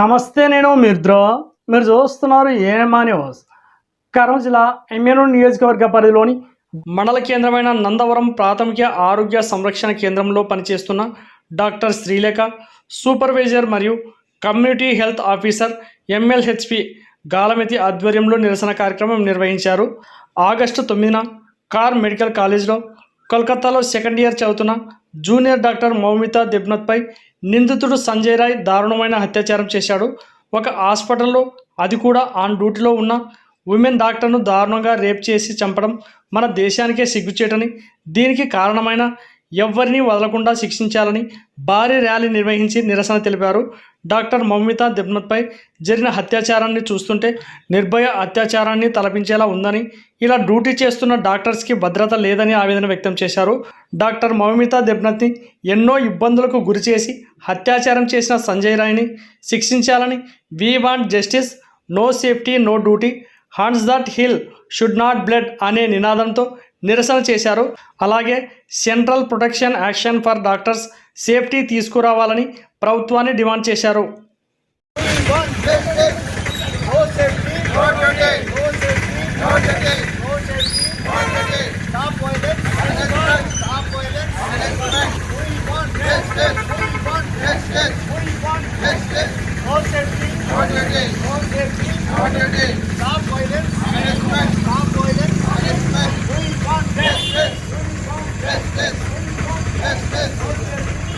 నమస్తే నేను మిర్ద్రో. మీరు చూస్తున్నారు ఏమా న్యూస్. కరం జిల్లా ఎమ్మెను నియోజకవర్గ పరిధిలోని మండల కేంద్రమైన నందవరం ప్రాథమిక ఆరోగ్య సంరక్షణ కేంద్రంలో పనిచేస్తున్న డాక్టర్ శ్రీలేఖ సూపర్వైజర్ మరియు కమ్యూనిటీ హెల్త్ ఆఫీసర్ ఎంఎల్హెచ్పి గాలమితి ఆధ్వర్యంలో నిరసన కార్యక్రమం నిర్వహించారు. ఆగస్టు తొమ్మిదిన కార్ మెడికల్ కాలేజ్లో కోల్కతాలో సెకండ్ ఇయర్ చదువుతున్న జూనియర్ డాక్టర్ మౌమిత దిబ్నత్పై నిందితుడు సంజయ్ రాయ్ దారుణమైన అత్యాచారం చేశాడు. ఒక హాస్పిటల్లో అది కూడా ఆన్ డ్యూటీలో ఉన్న ఉమెన్ డాక్టర్ను దారుణంగా రేప్ చేసి చంపడం మన దేశానికే సిగ్గుచేటని దీనికి కారణమైన ఎవరిని వదలకుండా శిక్షించాలని భారీ ర్యాలీ నిర్వహించి నిరసన తెలిపారు. డాక్టర్ మౌమిత దెబ్నత్పై జరిగిన అత్యాచారాన్ని చూస్తుంటే నిర్భయ అత్యాచారాన్ని తలపించేలా ఉందని ఇలా డ్యూటీ చేస్తున్న డాక్టర్స్కి భద్రత లేదని ఆవేదన వ్యక్తం చేశారు. డాక్టర్ మౌమిత దెబ్నత్ని ఎన్నో ఇబ్బందులకు గురిచేసి అత్యాచారం చేసిన సంజయ్ రాయ్ని శిక్షించాలని we want justice no safety no duty hands that heal should not bleed అనే నినాదంతో నిరసన చేశారు అలాగే central protection action for doctors safety తీసుకురావాలని ప్రభుత్వాన్ని డిమాండ్ చేశారు No safety, no duty. No safety, no duty. No safety, no duty. Stop violence. Stop violence.